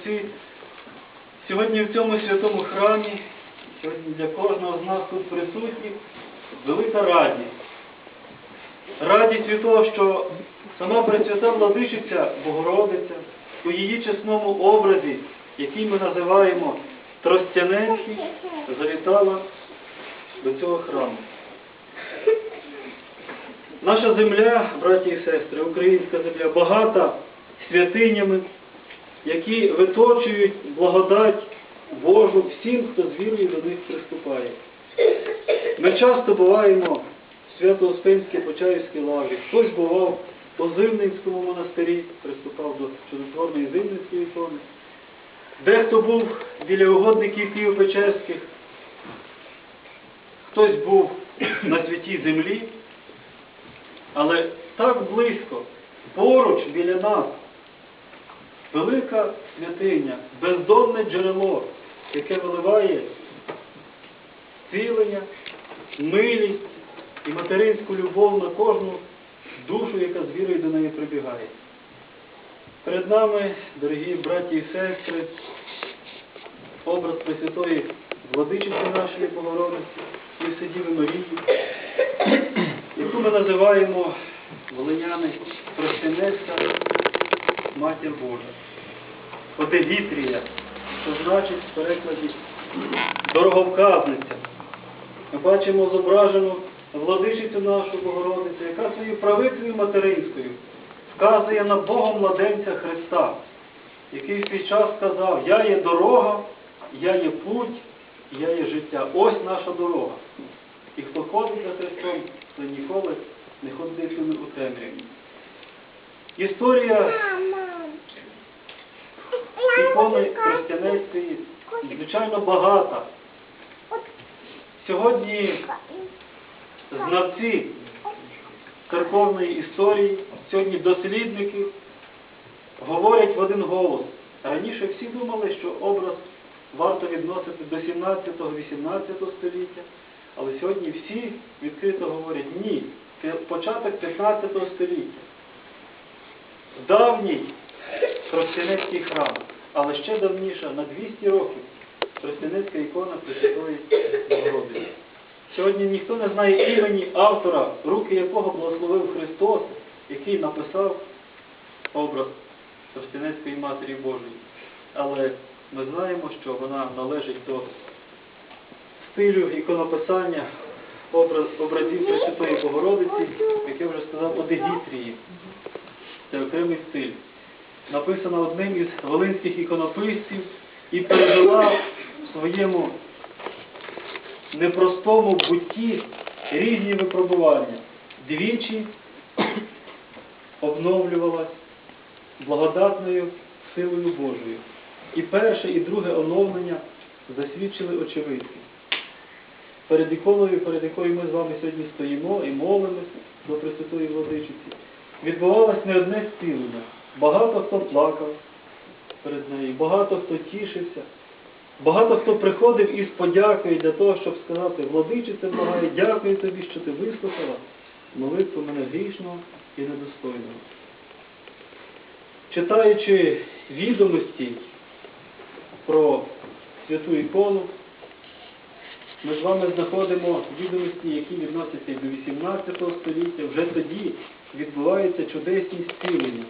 отці, сьогодні в цьому святому храмі, сьогодні для кожного з нас тут присутніх, велика радість. Радість від того, що сама Пресвята Владичиця Богородиця у її чесному образі, який ми називаємо Тростянецький, завітала до цього храму. Наша земля, браті і сестри, українська земля, багата святинями, які виточують благодать Божу всім, хто з вірою до них приступає. Ми часто буваємо в Свято-Успенській Почаївській лаврі, хтось бував у Зимницькому монастирі, приступав до чудотворної Зимницької ікони. Дехто був біля угодників Києво-Печерських, хтось був на святій землі, але так близько, поруч біля нас, велика святиня, бездонне джерело, яке виливає цілення, милість і материнську любов на кожну душу, яка з вірою до неї прибігає. Перед нами, дорогі браті і сестри, образ Пресвятої Владичиці нашої Богородиці і Вседіви Марії, яку ми називаємо волиняни Тростянецька Матір Божа. Одегітрія, що значить в перекладі дороговказниця. Ми бачимо зображену владичицю нашу Богородицю, яка своєю правицею материнською вказує на Бога младенця Христа, який в свій час сказав, я є дорога, я є путь, я є життя. Ось наша дорога. І хто ходить за Христом, то ніколи не ходитиме у темряві. Історія ікони Християнецької звичайно багата. Сьогодні знавці церковної історії, сьогодні дослідники говорять в один голос. Раніше всі думали, що образ варто відносити до 17-18 століття, але сьогодні всі відкрито говорять ні, це початок 15 століття. Давній Тростянецький храм, але ще давніше, на 200 років, Тростянецька ікона Пресвятої Богородиці. Сьогодні ніхто не знає імені автора, руки якого благословив Христос, який написав образ Тростянецької Матері Божої. Але ми знаємо, що вона належить до стилю іконописання образ, образів Пресвятої Богородиці, як я вже сказав, Одегітрії. Це окремий стиль. Написана одним із волинських іконописців і пережила в своєму непростому бутті різні випробування. Двічі обновлювалась благодатною силою Божою. І перше, і друге оновлення засвідчили очевидці. Перед іконою, перед якою ми з вами сьогодні стоїмо і молимося до Пресвятої Владичиці, відбувалось не одне зцілення. Багато хто плакав перед нею, багато хто тішився, багато хто приходив із подякою для того, щоб сказати, Владичице благає, дякую тобі, що ти вислухала молитву мене грішного і недостойного. Читаючи відомості про святу ікону, ми з вами знаходимо відомості, які відносяться до 18 століття. Вже тоді відбуваються чудесні зцілення.